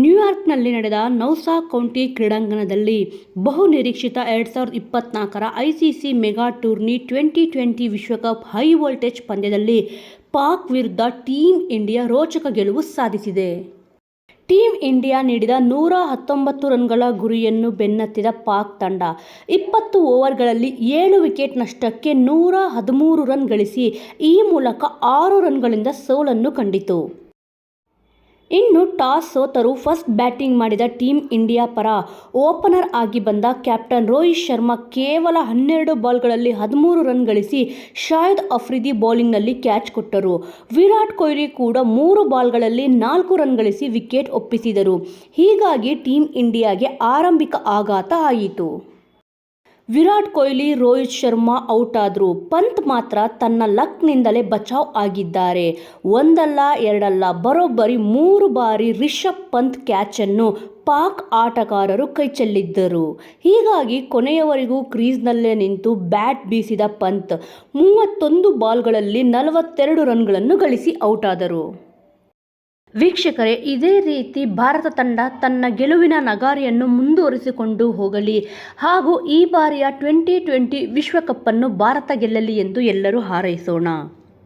ನ್ಯೂಯಾರ್ಕ್ನಲ್ಲಿ ನಡೆದ ನೌಸಾ ಕೌಂಟಿ ಕ್ರೀಡಾಂಗಣದಲ್ಲಿ ಬಹು ನಿರೀಕ್ಷಿತ ಎರಡು ಸಾವಿರದ ಇಪ್ಪತ್ನಾಲ್ಕರ ಸಿ ಮೆಗಾ ಟೂರ್ನಿ ಟ್ವೆಂಟಿ ಟ್ವೆಂಟಿ ವಿಶ್ವಕಪ್ ಹೈ ವೋಲ್ಟೇಜ್ ಪಂದ್ಯದಲ್ಲಿ ಪಾಕ್ ವಿರುದ್ಧ ಟೀಂ ಇಂಡಿಯಾ ರೋಚಕ ಗೆಲುವು ಸಾಧಿಸಿದೆ. ಟೀಂ ಇಂಡಿಯಾ ನೀಡಿದ ನೂರ ಹತ್ತೊಂಬತ್ತು ರನ್ಗಳ ಗುರಿಯನ್ನು ಬೆನ್ನತ್ತಿದ ಪಾಕ್ ತಂಡ ಇಪ್ಪತ್ತು ಓವರ್ಗಳಲ್ಲಿ ಏಳು ವಿಕೆಟ್ ನಷ್ಟಕ್ಕೆ ನೂರ ಹದಿಮೂರು ರನ್ ಗಳಿಸಿ ಈ ಮೂಲಕ ಆರು ರನ್ಗಳಿಂದ ಸೋಲನ್ನು ಕಂಡಿತು. ಇನ್ನು ಟಾಸ್ ಸೋತರು ಫಸ್ಟ್ ಬ್ಯಾಟಿಂಗ್ ಮಾಡಿದ ಟೀಂ ಇಂಡಿಯಾ ಪರ ಓಪನರ್ ಆಗಿ ಬಂದ ಕ್ಯಾಪ್ಟನ್ ರೋಹಿತ್ ಶರ್ಮಾ ಕೇವಲ ಹನ್ನೆರಡು ಬಾಲ್ಗಳಲ್ಲಿ ಹದಿಮೂರು ರನ್ ಗಳಿಸಿ ಶಾಹಿದ್ ಅಫ್ರಿದಿ ಬೌಲಿಂಗ್ನಲ್ಲಿ ಕ್ಯಾಚ್ ಕೊಟ್ಟರು. ವಿರಾಟ್ ಕೊಹ್ಲಿ ಕೂಡ ಮೂರು ಬಾಲ್ಗಳಲ್ಲಿ ನಾಲ್ಕು ರನ್ ಗಳಿಸಿ ವಿಕೆಟ್ ಒಪ್ಪಿಸಿದರು. ಹೀಗಾಗಿ ಟೀಂ ಇಂಡಿಯಾಗೆ ಆರಂಭಿಕ ಆಘಾತ ಆಯಿತು. ವಿರಾಟ್ ಕೊಹ್ಲಿ, ರೋಹಿತ್ ಶರ್ಮಾ ಔಟ್ ಆದರು ಪಂತ್ ಮಾತ್ರ ತನ್ನ ಲಕ್ನಿಂದಲೇ ಬಚಾವ್ ಆಗಿದ್ದಾರೆ. ಒಂದಲ್ಲ, ಎರಡಲ್ಲ, ಬರೋಬ್ಬರಿ ಮೂರು ಬಾರಿ ರಿಷಬ್ ಪಂತ್ ಕ್ಯಾಚನ್ನು ಪಾಕ್ ಆಟಗಾರರು ಕೈಚೆಲ್ಲಿದ್ದರು. ಹೀಗಾಗಿ ಕೊನೆಯವರೆಗೂ ಕ್ರೀಸ್ನಲ್ಲೇ ನಿಂತು ಬ್ಯಾಟ್ ಬೀಸಿದ ಪಂತ್ ಮೂವತ್ತೊಂದು ಬಾಲ್ಗಳಲ್ಲಿ ನಲವತ್ತೆರಡು ರನ್ಗಳನ್ನು ಗಳಿಸಿ ಔಟ್ ಆದರು. ವೀಕ್ಷಕರೇ, ಇದೇ ರೀತಿ ಭಾರತ ತಂಡ ತನ್ನ ಗೆಲುವಿನ ನಗಾರಿಯನ್ನು ಮುಂದುವರಿಸಿಕೊಂಡು ಹೋಗಲಿ ಹಾಗೂ ಈ ಬಾರಿಯ ಟ್ವೆಂಟಿ ಟ್ವೆಂಟಿ ವಿಶ್ವಕಪ್ಪನ್ನು ಭಾರತ ಗೆಲ್ಲಲಿ ಎಂದು ಎಲ್ಲರೂ ಹಾರೈಸೋಣ.